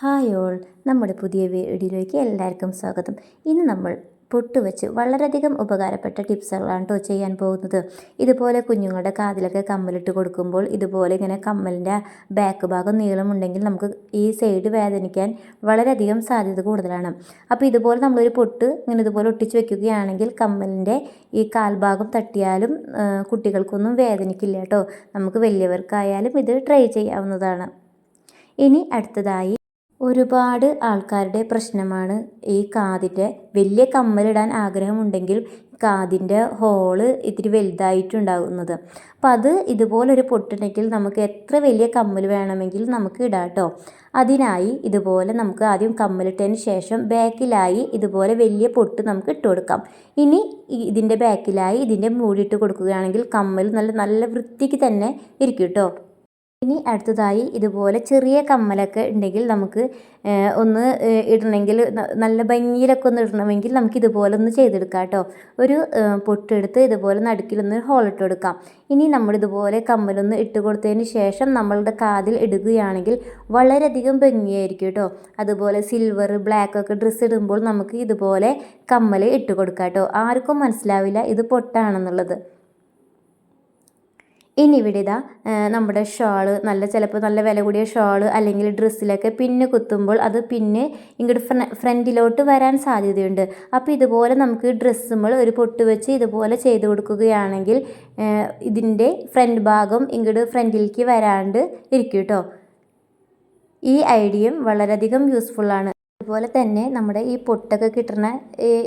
Hi all. നമ്മുടെ പുതിയ വീഡിയോയിലേക്ക് എല്ലാവർക്കും സ്വാഗതം. ഇന്ന് നമ്മൾ പൊട്ട് വെച്ച് വളരെയധികം ഉപകാരപ്പെട്ട ടിപ്സുകളാണ് കേട്ടോ ചെയ്യാൻ പോകുന്നത്. ഇതുപോലെ കുഞ്ഞുങ്ങളുടെ കാതിലൊക്കെ കമ്മലിട്ട് കൊടുക്കുമ്പോൾ ഇതുപോലെ ഇങ്ങനെ കമ്മലിന്റെ ബാക്ക് ഭാഗം നീളമുണ്ടെങ്കിൽ നമുക്ക് ഈ സൈഡ് വേദനിക്കാൻ വളരെയധികം സാധ്യത കൂടുതലാണ്. അപ്പോൾ ഇതുപോലെ നമ്മളൊരു പൊട്ട് ഇങ്ങനെ ഇതുപോലെ ഒട്ടിച്ച് വെക്കുകയാണെങ്കിൽ കമ്മലിന്റെ ഈ കാൽഭാഗം തട്ടിയാലും കുട്ടികൾക്കൊന്നും വേദനിക്കില്ല കേട്ടോ. നമുക്ക് വലിയവർക്കായാലും ഇത് ട്രൈ ചെയ്യാവുന്നതാണ്. ഇനി അടുത്തതായി ഒരുപാട് ആൾക്കാരുടെ പ്രശ്നമാണ്. ഈ കാതിന്റെ വലിയ കമ്മലിടാൻ ആഗ്രഹമുണ്ടെങ്കിൽ കാതിന്റെ ഹോൾ ഇത്തിരി വലുതായിട്ടുണ്ടാകുന്നത് അപ്പം അത് ഇതുപോലൊരു പൊട്ടുണ്ടെങ്കിൽ നമുക്ക് എത്ര വലിയ കമ്മൽ വേണമെങ്കിൽ നമുക്ക് ഇടാം കേട്ടോ അതിനായി ഇതുപോലെ നമുക്ക് ആദ്യം കമ്മലിട്ടതിന് ശേഷം ബാക്കിലായി ഇതുപോലെ വലിയ പൊട്ട് നമുക്ക് ഇട്ട് കൊടുക്കാം. ഇനി ഇതിന്റെ ബാക്കിലായി ഇതിന്റെ മൂടിയിട്ട് കൊടുക്കുകയാണെങ്കിൽ കമ്മൽ നല്ല നല്ല വൃത്തിക്ക് തന്നെ ഇരിക്കും കേട്ടോ. ഇനി അടുത്തതായി ഇതുപോലെ ചെറിയ കമ്മലൊക്കെ ഉണ്ടെങ്കിൽ നമുക്ക് ഒന്ന് ഇടണമെങ്കിൽ നല്ല ഭംഗിയിലൊക്കെ ഒന്ന് ഇടണമെങ്കിൽ നമുക്ക് ഇതുപോലെ ഒന്ന് ചെയ്തെടുക്കാം കേട്ടോ. ഒരു പൊട്ടെടുത്ത് ഇതുപോലെ നടുക്കിലൊന്ന് ഹോളിട്ട് കൊടുക്കാം. ഇനി നമ്മൾ ഇതുപോലെ കമ്മലൊന്ന് ഇട്ട് കൊടുത്തതിന് ശേഷം നമ്മളുടെ കാതിൽ ഇടുകയാണെങ്കിൽ വളരെയധികം ഭംഗിയായിരിക്കും കേട്ടോ. അതുപോലെ സിൽവർ ബ്ലാക്ക് ഒക്കെ ഡ്രസ്സ് ഇടുമ്പോൾ നമുക്ക് ഇതുപോലെ കമ്മൽ ഇട്ട് കൊടുക്കാം കേട്ടോ. ആർക്കും മനസ്സിലാവില്ല ഇത് പൊട്ടാണെന്നുള്ളത്. ഇനി ഇവിടെ ഇതാ നമ്മുടെ ഷാൾ നല്ല ചിലപ്പോൾ നല്ല വില കൂടിയ ഷാൾ അല്ലെങ്കിൽ ഡ്രസ്സിലൊക്കെ പിന്ന് കുത്തുമ്പോൾ അത് പിന്നെ ഇങ്ങോട്ട് ഫ്രണ്ടിലോട്ട് വരാൻ സാധ്യതയുണ്ട്. അപ്പോൾ ഇതുപോലെ നമുക്ക് ഡ്രസ്സുമ്പോൾ ഒരു പൊട്ട് വെച്ച് ഇതുപോലെ ചെയ്ത് കൊടുക്കുകയാണെങ്കിൽ ഇതിന്റെ ഫ്രണ്ട് ഭാഗം ഇങ്ങോട്ട് ഫ്രണ്ടിലേക്ക് വരാണ്ട് ഇരിക്കും കേട്ടോ. ഈ ഐഡിയയും വളരെയധികം യൂസ്ഫുള്ളാണ് അതുപോലെ തന്നെ നമ്മുടെ ഈ പൊട്ടൊക്കെ കിട്ടുന്ന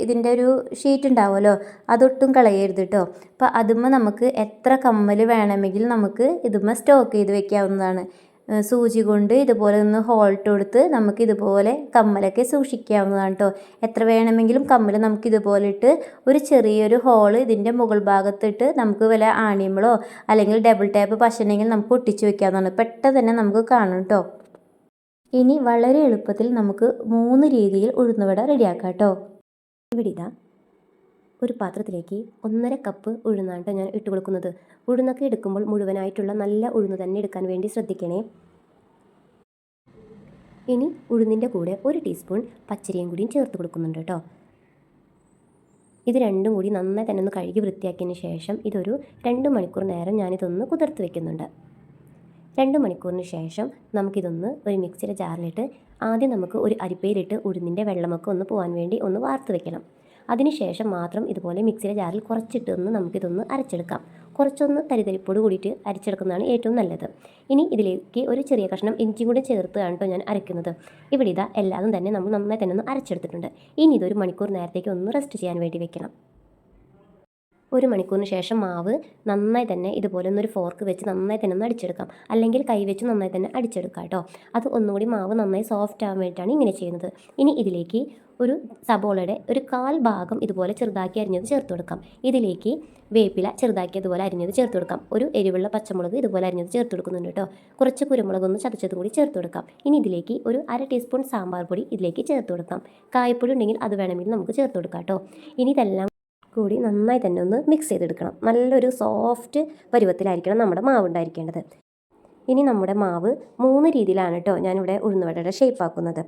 ഇതിന്റെ ഒരു ഷീറ്റ് ഉണ്ടാവുമല്ലോ അതൊട്ടും കളയരുത് കേട്ടോ അപ്പോൾ അതുമ്മ നമുക്ക് എത്ര കമ്മൽ വേണമെങ്കിൽ നമുക്ക് ഇതുമ്മ സ്റ്റോക്ക് ചെയ്ത് വെക്കാവുന്നതാണ്. സൂചി കൊണ്ട് ഇതുപോലെ ഒന്ന് ഹോൾട്ട് കൊടുത്ത് നമുക്ക് ഇതുപോലെ കമ്മലൊക്കെ സൂക്ഷിക്കാവുന്നതാണ് കേട്ടോ എത്ര വേണമെങ്കിലും കമ്മൽ നമുക്ക് ഇതുപോലെ ഇട്ട് ഒരു ചെറിയൊരു ഹോൾ ഇതിന്റെ മുകൾ ഭാഗത്തിട്ട് നമുക്ക് വല്ല ആണിയമ്പളോ അല്ലെങ്കിൽ ഡബിൾ ടാപ്പ് പശനെങ്കിൽ നമുക്ക് ഒട്ടിച്ച് വെക്കാവുന്നതാണ്. പെട്ടെന്ന് തന്നെ നമുക്ക് കാണും കേട്ടോ ഇനി വളരെ എളുപ്പത്തിൽ നമുക്ക് മൂന്ന് രീതിയിൽ ഉഴുന്നുവട റെഡിയാക്കാം കേട്ടോ ഇവിടെ ഇതാ ഒരു പാത്രത്തിലേക്ക് ഒന്നര കപ്പ് ഉഴുന്നാണ് ഞാൻ ഇട്ട് കൊടുക്കുന്നത്. ഉഴുന്നൊക്കെ എടുക്കുമ്പോൾ മുഴുവനായിട്ടുള്ള നല്ല ഉഴുന്ന് തന്നെ എടുക്കാൻ വേണ്ടി ശ്രദ്ധിക്കണേ. ഇനി ഉഴുന്നിന്റെ കൂടെ ഒരു ടീസ്പൂൺ പച്ചരിയും കൂടിയും ചേർത്ത് കൊടുക്കുന്നുണ്ട് കേട്ടോ. ഇത് രണ്ടും കൂടി നന്നായി തന്നെ ഒന്ന് കഴുകി വൃത്തിയാക്കിയതിന് ശേഷം ഇതൊരു രണ്ട് മണിക്കൂർ നേരം ഞാനിതൊന്ന് കുതിർത്ത് വെക്കുന്നുണ്ട്. രണ്ട് മണിക്കൂറിന് ശേഷം നമുക്കിതൊന്ന് ഒരു മിക്സിയുടെ ജാറിലിട്ട് ആദ്യം നമുക്ക് ഒരു അരിപ്പയിലിട്ട് ഉഴുന്നിന്റെ വെള്ളമൊക്കെ ഒന്ന് പോകാൻ വേണ്ടി ഒന്ന് വാർത്ത് വെക്കണം. അതിനുശേഷം മാത്രം ഇതുപോലെ മിക്സിയുടെ ജാറിൽ കുറച്ചിട്ട് ഒന്ന് നമുക്കിതൊന്ന് അരച്ചെടുക്കാം. കുറച്ചൊന്ന് തരിതരിപ്പോട് കൂടിയിട്ട് അരച്ചെടുക്കുന്നതാണ് ഏറ്റവും നല്ലത്. ഇനി ഇതിലേക്ക് ഒരു ചെറിയ കഷ്ണം ഇഞ്ചി കൂടി ചേർത്താണ് കേട്ടോ ഞാൻ അരയ്ക്കുന്നത്. ഇവിടെ ഇതാ എല്ലാതും തന്നെ നമ്മൾ നന്നായി തന്നെ ഒന്ന് അരച്ചെടുത്തിട്ടുണ്ട്. ഇനി ഇതൊരു മണിക്കൂർ നേരത്തേക്ക് ഒന്ന് റെസ്റ്റ് ചെയ്യാൻ വേണ്ടി വെക്കണം. ഒരു മണിക്കൂറിന് ശേഷം മാവ് നന്നായി തന്നെ ഇതുപോലെ ഒന്നൊരു ഫോർക്ക് വെച്ച് നന്നായി തന്നെ ഒന്ന് അടിച്ചെടുക്കാം. അല്ലെങ്കിൽ കൈ വെച്ച് നന്നായി തന്നെ അടിച്ചെടുക്കാം കേട്ടോ അത് ഒന്നുകൂടി മാവ് നന്നായി സോഫ്റ്റ് ആവാൻ വേണ്ടിയിട്ടാണ് ഇങ്ങനെ ചെയ്യുന്നത്. ഇനി ഇതിലേക്ക് ഒരു സബോളയുടെ ഒരു കാൽ ഭാഗം ഇതുപോലെ ചെറുതാക്കി അരിഞ്ഞത് ചേർത്ത് കൊടുക്കാം. ഇതിലേക്ക് വേപ്പില ചെറുതാക്കി അതുപോലെ അരിഞ്ഞത് ചേർത്ത് കൊടുക്കാം. ഒരു എരിവുള്ള പച്ചമുളക് ഇതുപോലെ അരിഞ്ഞത് ചേർത്ത് കൊടുക്കുന്നുണ്ട് കേട്ടോ കുറച്ച് കുരുമുളക് ഒന്ന് ചതച്ചത് കൂടി ചേർത്ത് കൊടുക്കാം. ഇനി ഇതിലേക്ക് ഒരു അര ടീസ്പൂൺ സാമ്പാർ പൊടി ഇതിലേക്ക് ചേർത്ത് കൊടുക്കാം. കായപ്പൊടി ഉണ്ടെങ്കിൽ അത് വേണമെങ്കിൽ നമുക്ക് ചേർത്ത് കൊടുക്കാം കേട്ടോ ഇനി ഇതെല്ലാം കൂടി നന്നായി തന്നെ ഒന്ന് മിക്സ് ചെയ്തെടുക്കണം. നല്ലൊരു സോഫ്റ്റ് പരുവത്തിലായിരിക്കണം നമ്മുടെ മാവ് ഉണ്ടായിരിക്കേണ്ടത്. ഇനി നമ്മുടെ മാവ് മൂന്ന് രീതിയിലാണ് കേട്ടോ ഞാനിവിടെ ഉഴുന്നുവടയുടെ ഷേപ്പ് ആക്കുന്നത്.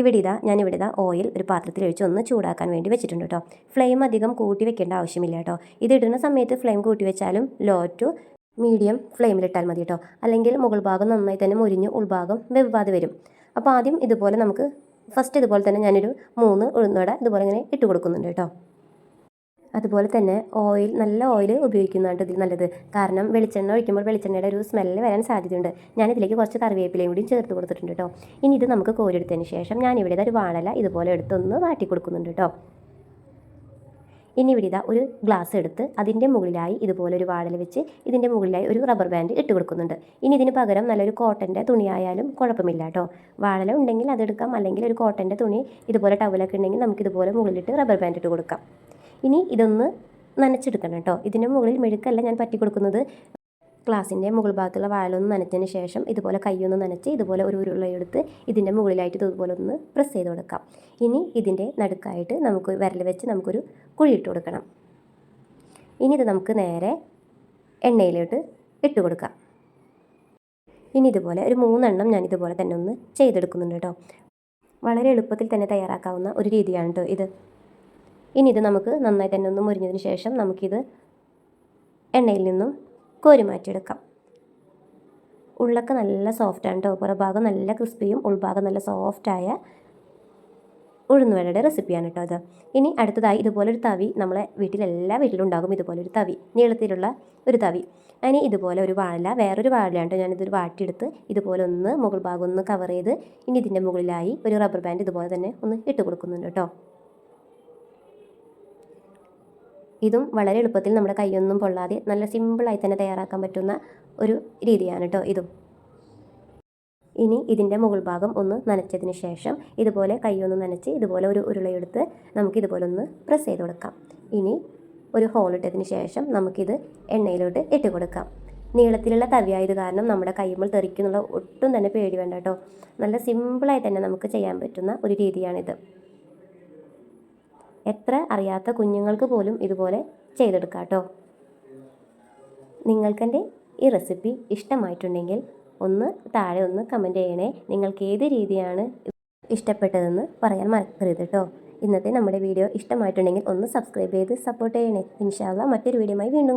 ഇവിടെ ഇതാ ഞാനിവിടെ ഇതാ ഓയിൽ ഒരു പാത്രത്തിൽ ഒഴിച്ച് ഒന്ന് ചൂടാക്കാൻ വേണ്ടി വെച്ചിട്ടുണ്ട് കേട്ടോ ഫ്ലെയിം അധികം കൂട്ടി വെക്കേണ്ട ആവശ്യമില്ല കേട്ടോ ഇത് ഇടുന്ന സമയത്ത് ഫ്ലെയിം കൂട്ടി വെച്ചാലും ലോ ടു മീഡിയം ഫ്ലെയിമിലിട്ടാൽ മതി കേട്ടോ അല്ലെങ്കിൽ മുകൾ ഭാഗം നന്നായി തന്നെ മുരിഞ്ഞ് ഉൾഭാഗം വെവ്വാതെ വരും. അപ്പോൾ ആദ്യം ഇതുപോലെ നമുക്ക് ഫസ്റ്റ് ഇതുപോലെ തന്നെ ഞാനൊരു മൂന്ന് ഉഴുന്നുവട ഇതുപോലെ ഇങ്ങനെ ഇട്ട് കൊടുക്കുന്നുണ്ട് കേട്ടോ അതുപോലെ തന്നെ ഓയിൽ നല്ല ഓയിൽ ഉപയോഗിക്കുന്നതാണ് ഇതിൽ നല്ലത്. കാരണം വെളിച്ചെണ്ണ ഒഴിക്കുമ്പോൾ വെളിച്ചെണ്ണയുടെ ഒരു സ്മെല്ല് വരാൻ സാധ്യതയുണ്ട്. ഞാൻ ഇതിലേക്ക് കുറച്ച് കറിവേപ്പിലയും കൂടി ചേർത്ത് കൊടുത്തിട്ടുണ്ട് കേട്ടോ ഇനി ഇത് നമുക്ക് കോരിയെടുത്തതിന് ശേഷം ഞാൻ ഇവിടെ ഒരു വാഴല ഇതുപോലെ എടുത്തൊന്ന് വാട്ടി കൊടുക്കുന്നുണ്ട് കേട്ടോ ഇനി ഇവിടെ ഇതാ ഒരു ഗ്ലാസ് എടുത്ത് അതിന്റെ മുകളിലായി ഇതുപോലെ ഒരു വാഴൽ വെച്ച് ഇതിന്റെ മുകളിലായി ഒരു റബ്ബർ ബാൻഡ് ഇട്ട് കൊടുക്കുന്നുണ്ട്. ഇനി ഇതിന് പകരം നല്ലൊരു കോട്ടന്റെ തുണിയായാലും കുഴപ്പമില്ല കേട്ടോ വാഴല ഉണ്ടെങ്കിൽ അതെടുക്കാം. അല്ലെങ്കിൽ ഒരു കോട്ടന്റെ തുണി ഇതുപോലെ ടവലൊക്കെ ഉണ്ടെങ്കിൽ നമുക്കിതുപോലെ മുകളിലിട്ട് റബ്ബർ ബാൻഡ് ഇട്ട് കൊടുക്കാം. ഇനി ഇതൊന്ന് നനച്ചെടുക്കണം കേട്ടോ. ഇതിന്റെ മുകളിൽ മെഴുക്കല്ല ഞാൻ പറ്റി കൊടുക്കുന്നത്. ഗ്ലാസിന്റെ മുകൾ ഭാഗത്തുള്ള വാഴലൊന്ന് നനച്ചതിന് ശേഷം ഇതുപോലെ കൈയൊന്ന് നനച്ച് ഇതുപോലെ ഒരു ഉരുളയെടുത്ത് ഇതിന്റെ മുകളിലായിട്ട് ഇതുപോലെ ഒന്ന് പ്രസ് ചെയ്ത് കൊടുക്കാം. ഇനി ഇതിന്റെ നടുക്കായിട്ട് നമുക്ക് വിരൽ വെച്ച് നമുക്കൊരു കുഴി കുഴിയിട്ട് കൊടുക്കണം. ഇനി ഇത് നമുക്ക് നേരെ എണ്ണയിലോട്ട് ഇട്ട് കൊടുക്കാം. ഇനി ഇതുപോലെ ഒരു മൂന്നെണ്ണം ഞാൻ ഇതുപോലെ തന്നെ ഒന്ന് ചെയ്തെടുക്കുന്നുണ്ട് കേട്ടോ. വളരെ എളുപ്പത്തിൽ തന്നെ തയ്യാറാക്കാവുന്ന ഒരു രീതിയാണ് കേട്ടോ ഇത്. ഇനി ഇത് നമുക്ക് നന്നായി തന്നെ ഒന്ന് മുരിഞ്ഞതിന് ശേഷം നമുക്കിത് എണ്ണയിൽ നിന്നും കോരി മാറ്റിയെടുക്കാം. ഉള്ളൊക്കെ നല്ല സോഫ്റ്റാണ് കേട്ടോ പുറഭാഗം നല്ല ക്രിസ്പിയും ഉൾഭാഗം നല്ല സോഫ്റ്റായ ഉഴുന്നുവടയുടെ റെസിപ്പിയാണ് കേട്ടോ അത് ഇനി അടുത്തതായി ഇതുപോലൊരു തവി നമ്മളെ വീട്ടിലെല്ലാ വീട്ടിലും ഉണ്ടാകും ഇതുപോലൊരു തവി നീളത്തിലുള്ള ഒരു തവി. അതിന് ഇതുപോലെ ഒരു വാഴ വേറൊരു വാഴയാണ് കേട്ടോ ഞാനിതൊരു വാട്ടിയെടുത്ത് ഇതുപോലെ ഒന്ന് മുകൾ ഭാഗം ഒന്ന് കവർ ചെയ്ത് ഇനി ഇതിന്റെ മുകളിലായി ഒരു റബ്ബർ ബാൻഡ് ഇതുപോലെ തന്നെ ഒന്ന് ഇട്ട് കൊടുക്കുന്നുണ്ട് കേട്ടോ ഇതും വളരെ എളുപ്പത്തിൽ നമ്മുടെ കൈയൊന്നും പൊള്ളാതെ നല്ല സിമ്പിളായി തന്നെ തയ്യാറാക്കാൻ പറ്റുന്ന ഒരു രീതിയാണ് കേട്ടോ ഇതും. ഇനി ഇതിന്റെ മുകൾ ഭാഗം ഒന്ന് നനച്ചതിന് ശേഷം ഇതുപോലെ കൈയൊന്ന് നനച്ച് ഇതുപോലെ ഒരു ഉരുളയെടുത്ത് നമുക്ക് ഇതുപോലെ ഒന്ന് പ്രസ് ചെയ്ത് കൊടുക്കാം. ഇനി ഒരു ഹോൾ ഇട്ടതിന് ശേഷം നമുക്കിത് എണ്ണയിലോട്ട് ഇട്ട് കൊടുക്കാം. നീളത്തിലുള്ള തവിയായത് കാരണം നമ്മുടെ കൈമ്പോൾ തെറിക്കുന്നുള്ള ഒട്ടും തന്നെ പേടി വേണ്ട കേട്ടോ നല്ല സിമ്പിളായി തന്നെ നമുക്ക് ചെയ്യാൻ പറ്റുന്ന ഒരു രീതിയാണിത്. എത്ര അറിയാത്ത കുഞ്ഞുങ്ങൾക്ക് പോലും ഇതുപോലെ ചെയ്തെടുക്കാം കേട്ടോ നിങ്ങൾക്കെന്റെ ഈ റെസിപ്പി ഇഷ്ടമായിട്ടുണ്ടെങ്കിൽ ഒന്ന് താഴെ ഒന്ന് കമന്റ് ചെയ്യണേ. നിങ്ങൾക്ക് ഏത് രീതിയാണ് ഇഷ്ടപ്പെട്ടതെന്ന് പറയാൻ മറക്കരുത് കേട്ടോ ഇന്നത്തെ നമ്മുടെ വീഡിയോ ഇഷ്ടമായിട്ടുണ്ടെങ്കിൽ ഒന്ന് സബ്സ്ക്രൈബ് ചെയ്ത് സപ്പോർട്ട് ചെയ്യണേ. ഇൻഷാല്ല മറ്റൊരു വീഡിയോയുമായി വീണ്ടും